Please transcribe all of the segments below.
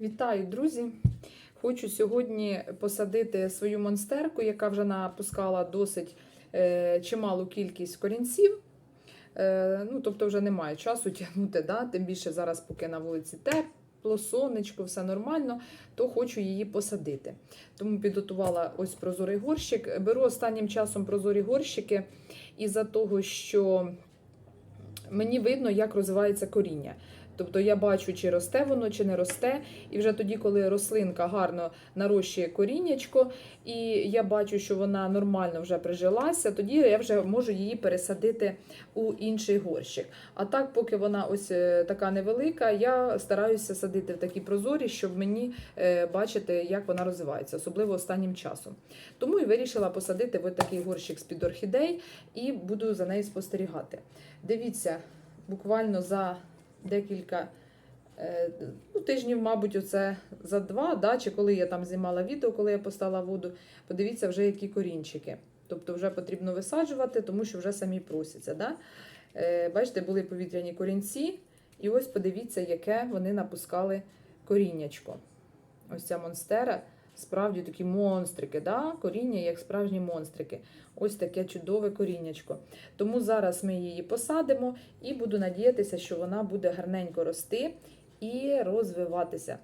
Вітаю, друзі! Хочу сьогодні посадити свою монстерку, яка вже напускала досить е, чималу кількість корінців. Е, ну, тобто, вже немає часу тягнути, да? тим більше зараз, поки на вулиці тепло, сонечко, все нормально, то хочу її посадити. Тому підготувала ось прозорий горщик. Беру останнім часом прозорі горщики із-за того, що мені видно, як розвивається коріння. Тобто я бачу, чи росте воно, чи не росте. І вже тоді, коли рослинка гарно нарощує коріннячко, і я бачу, що вона нормально вже прижилася, тоді я вже можу її пересадити у інший горщик. А так, поки вона ось е, така невелика, я стараюся садити в такі прозорі, щоб мені е, бачити, як вона розвивається, особливо останнім часом. Тому і вирішила посадити в такий горщик з-під орхідей і буду за нею спостерігати. Дивіться, буквально за декілька е, ну, тижнів, мабуть, оце за два, да, чи коли я там знімала відео, коли я поставила воду, подивіться вже, які корінчики. Тобто вже потрібно висаджувати, тому що вже самі просяться. Да? Е, Бачите, були повітряні корінці, і ось подивіться, яке вони напускали коріннячко. Ось ця монстера. Справді такі монстрики, да? коріння, як справжні монстрики. Ось таке чудове коріннячко. Тому зараз ми її посадимо і буду надіятися, що вона буде гарненько рости і розвиватися.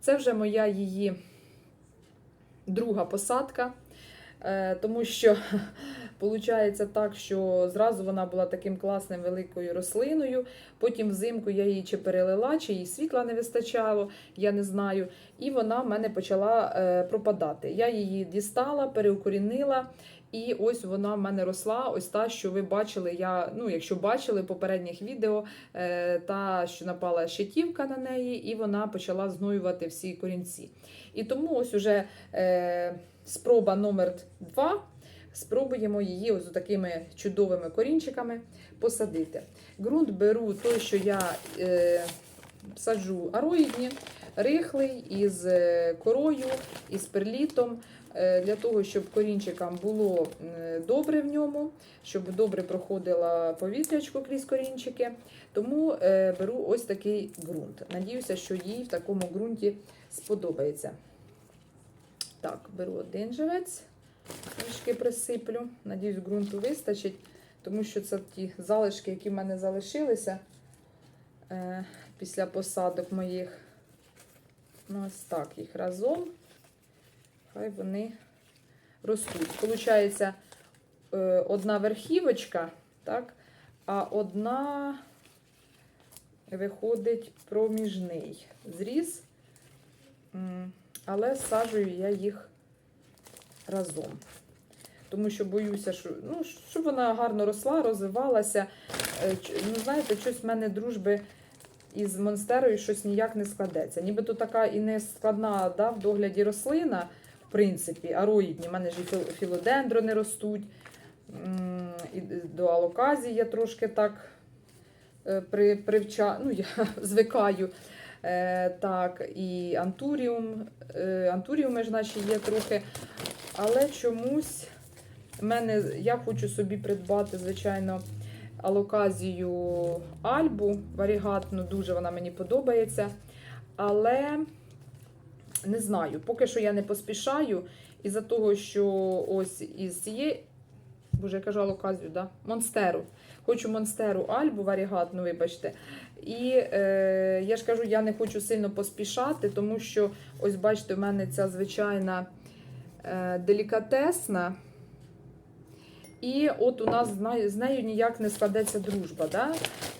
Це вже моя її друга посадка, тому що виходить так, що зразу вона була таким класним великою рослиною. Потім взимку я її чи перелила, чи їй світла не вистачало, я не знаю. І вона в мене почала е, пропадати. Я її дістала, переукорінила. І ось вона в мене росла. Ось та, що ви бачили. Я, ну, якщо бачили в попередніх відео, е, та, що напала щитівка на неї, і вона почала згноювати всі корінці. І тому ось уже е, спроба номер 2 Спробуємо її ось такими чудовими корінчиками посадити. Ґрунт беру той, що я е, саджу ароїдні, рихлий із е, корою, із перлітом, е, для того, щоб корінчикам було добре в ньому, щоб добре проходила повітрячко крізь корінчики. Тому е, беру ось такий ґрунт. Надіюся, що їй в такому ґрунті сподобається. Так, беру один живець. Трішки присиплю. Надіюсь, ґрунту вистачить, тому що це ті залишки, які в мене залишилися е, після посадок моїх. Ну, ось так їх разом. Хай вони ростуть. Получається, е, одна верхівочка, так, а одна виходить проміжний зріз, але саджую я їх разом. Тому що боюся, що, ну, щоб вона гарно росла, розвивалася. Е, Ну, знаєте, щось в мене дружби із монстерою щось ніяк не складеться. Нібито така і не складна да, в догляді рослина, в принципі, ароїдні. У мене ж і філодендрони ростуть. І до алоказії я трошки так е, при, привча, ну, я звикаю. Е, так, і антуріум, е, антуріуми ж наші є трохи. Але чомусь мене, я хочу собі придбати, звичайно, алоказію альбу варігатну, дуже вона мені подобається. Але не знаю, поки що я не поспішаю. Із-за того, що ось із цієї, боже, я кажу алоказію, да? Монстеру. Хочу монстеру альбу варігатну, вибачте. І е, я ж кажу, я не хочу сильно поспішати, тому що, ось бачите, в мене ця звичайна е, делікатесна. І от у нас з нею- ніяк не складеться дружба. Да?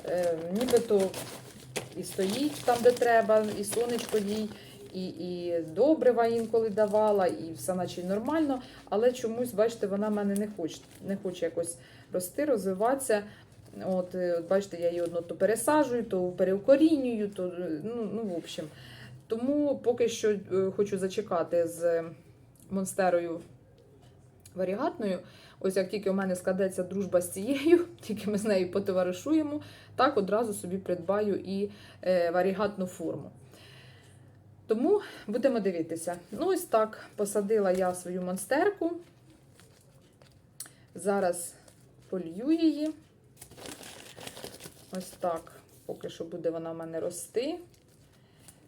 Е, нібито і стоїть там, де треба, і сонечко їй, і, і добрива інколи давала, і все наче нормально. Але чомусь, бачите, вона в мене не хоче, не хоче якось рости, розвиватися. От, е, от бачите, я її одно то пересаджую, то переукорінюю, то е, ну, ну, в общем. Тому поки що е, хочу зачекати з монстерою варігатною. Ось як тільки у мене складеться дружба з цією, тільки ми з нею потоваришуємо, так одразу собі придбаю і варігатну форму. Тому будемо дивитися. Ну, ось так посадила я свою монстерку. Зараз полью її. Ось так, поки що буде вона в мене рости.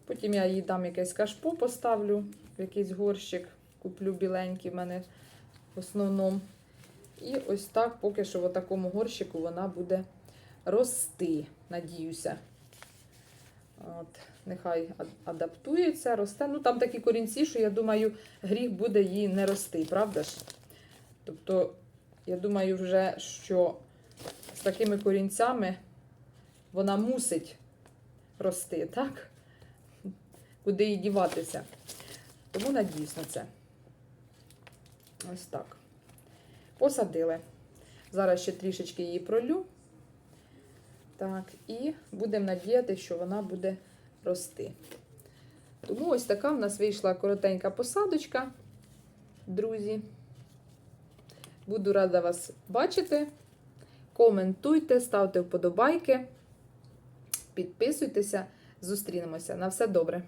Потім я їй дам якесь кашпо, поставлю в якийсь горщик. Куплю біленький в мене в основному. І ось так, поки що в такому горщику вона буде рости, надіюся. От, нехай адаптується, росте. Ну, там такі корінці, що я думаю, гріх буде їй не рости, правда ж? Тобто, я думаю, вже, що з такими корінцями вона мусить рости, так? Куди їй діватися. Тому надіюсь на це. Ось так. Посадили. Зараз ще трішечки її пролю. Так, і будемо надіяти, що вона буде рости. Тому ось така в нас вийшла коротенька посадочка, друзі. Буду рада вас бачити. Коментуйте, ставте вподобайки, підписуйтеся. Зустрінемося. На все добре.